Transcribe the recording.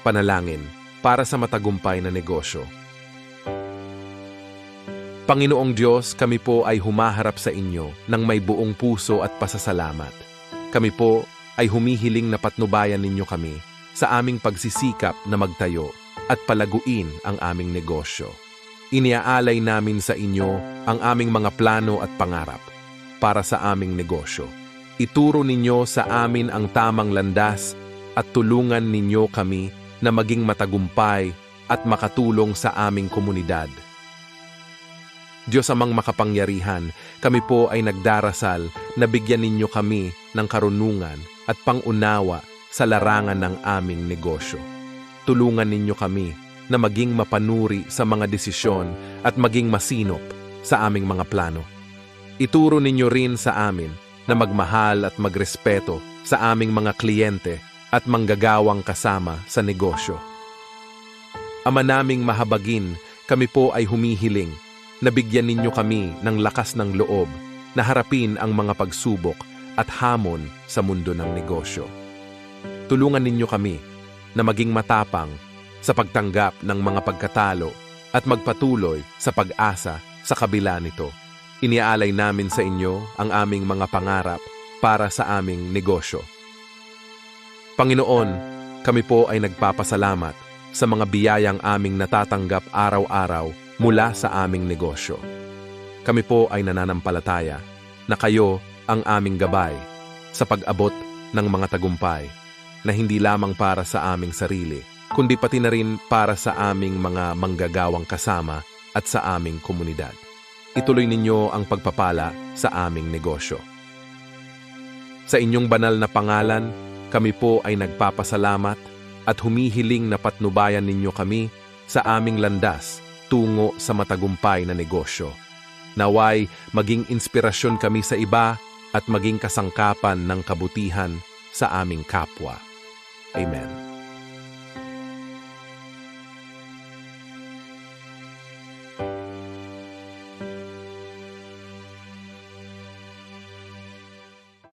Panalangin para sa matagumpay na negosyo. Panginoong Diyos, kami po ay humaharap sa inyo ng may buong puso at pasasalamat. Kami po ay humihiling na patnubayan ninyo kami sa aming pagsisikap na magtayo at palaguin ang aming negosyo. Iniaalay namin sa inyo ang aming mga plano at pangarap para sa aming negosyo. Ituro ninyo sa amin ang tamang landas at tulungan ninyo kami na maging matagumpay at makatulong sa aming komunidad. Diyos amang makapangyarihan, kami po ay nagdarasal na bigyan ninyo kami ng karunungan at pangunawa sa larangan ng aming negosyo. Tulungan ninyo kami na maging mapanuri sa mga desisyon at maging masinop sa aming mga plano. Ituro ninyo rin sa amin na magmahal at magrespeto sa aming mga kliyente at manggagawang kasama sa negosyo. Ama naming mahabagin, kami po ay humihiling na bigyan ninyo kami ng lakas ng loob na harapin ang mga pagsubok at hamon sa mundo ng negosyo. Tulungan ninyo kami na maging matapang sa pagtanggap ng mga pagkatalo at magpatuloy sa pag-asa sa kabila nito. Iniaalay namin sa inyo ang aming mga pangarap para sa aming negosyo. Panginoon, kami po ay nagpapasalamat sa mga biyayang aming natatanggap araw-araw mula sa aming negosyo. Kami po ay nananampalataya na kayo ang aming gabay sa pag-abot ng mga tagumpay na hindi lamang para sa aming sarili, kundi pati na rin para sa aming mga manggagawang kasama at sa aming komunidad. Ituloy ninyo ang pagpapala sa aming negosyo. Sa inyong banal na pangalan, kami po ay nagpapasalamat at humihiling na patnubayan ninyo kami sa aming landas tungo sa matagumpay na negosyo. Naway maging inspirasyon kami sa iba at maging kasangkapan ng kabutihan sa aming kapwa. Amen.